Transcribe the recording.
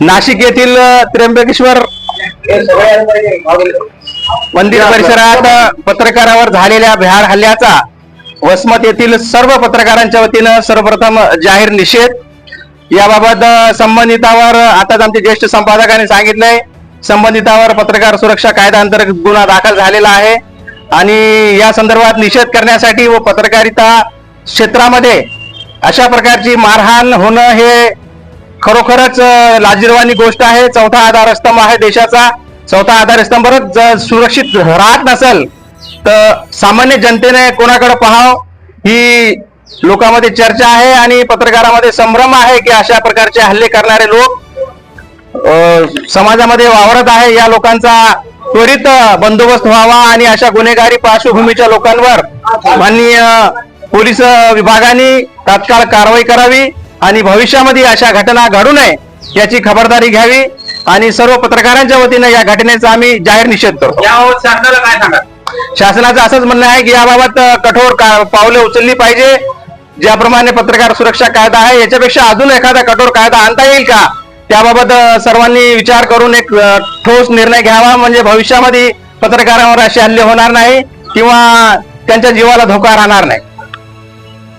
नाशिक येथील त्र्यंबकेश्वर मंदिर परिसरात पत्रकारावर झालेल्या भ्याड हल्ल्याचा वसमत येथील सर्व पत्रकारांच्या वतीनं सर्वप्रथम जाहीर निषेध. याबाबत संबंधितावर आताच आमचे ज्येष्ठ संपादकांनी सांगितलंय संबंधितावर पत्रकार सुरक्षा कायदा अंतर्गत गुन्हा दाखल झालेला आहे. आणि या संदर्भात निषेध करण्यासाठी व पत्रकारिता क्षेत्रामध्ये अशा प्रकारची मारहाण होणं हे खरोखरच अ, लाजिरवाणी गोष्ट आहे. चौथा आधारस्तंभ आहे देशाचा. चौथा आधारस्तंभच जर सुरक्षित राहत नसेल तर सामान्य जनतेने कोणाकडे पाहाव? ही लोकांमध्ये चर्चा आहे आणि पत्रकारामध्ये संभ्रम आहे की अशा प्रकारचे हल्ले करणारे लोक समाजामध्ये वावरत आहे. या लोकांचा त्वरित बंदोबस्त व्हावा आणि अशा गुन्हेगारी पार्श्वभूमीच्या लोकांवर माननीय पोलीस विभागाने तात्काळ कारवाई करावी आणि भविष्यामध्ये अशा घटना घडू नये याची खबरदारी घ्यावी आणि सर्व पत्रकारांच्या वतीने या घटनेचा आम्ही जाहीर निषेध करतो. याबाबत शासनाला काय सांगा शासनाचं असंच म्हणणं आहे की याबाबत कठोर पावले उचलली पाहिजे. ज्याप्रमाणे पत्रकार सुरक्षा कायदा आहे याच्यापेक्षा अजून एखादा कठोर कायदा आणता येईल का? त्याबाबत सर्वांनी विचार करून एक ठोस निर्णय घ्यावा. म्हणजे भविष्यामध्ये पत्रकारांवर असे हल्ले होणार नाही किंवा त्यांच्या जीवाला धोका राहणार नाही.